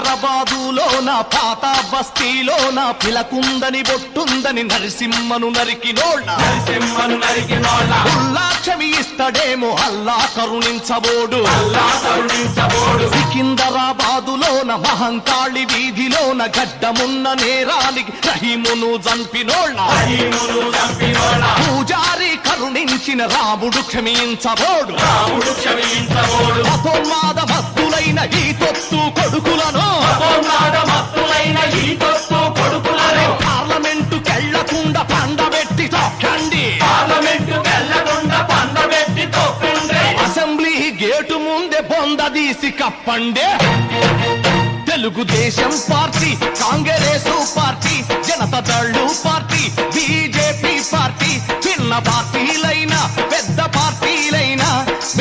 నా పాత బస్తీలోన పిలకుందని బొట్టుందని నరసింహను నరికినోళ్ళ. నరసింహను నరికినోళ్ళ. ఉల్లాక్షమి ఇస్తడేమో అల్లా కరుణించబోడు. అల్లా కరుణించబోడు. సికిందరాబాదులోన మహంకాళి వీధిలోన గడ్డమున్న నేరానికి రహీమును చంపినోళ్ళ. రహీమును చంపినోళ్ళ. పూజారి కరుణించిన రాముడు క్షమించబోడు. రాముడు క్షమించబోడు. గేటు ముందే బొందదీసి కప్పండే. Telugu Desam party Congress party Janata Dal party BJP party చిన్న పార్టీలైనా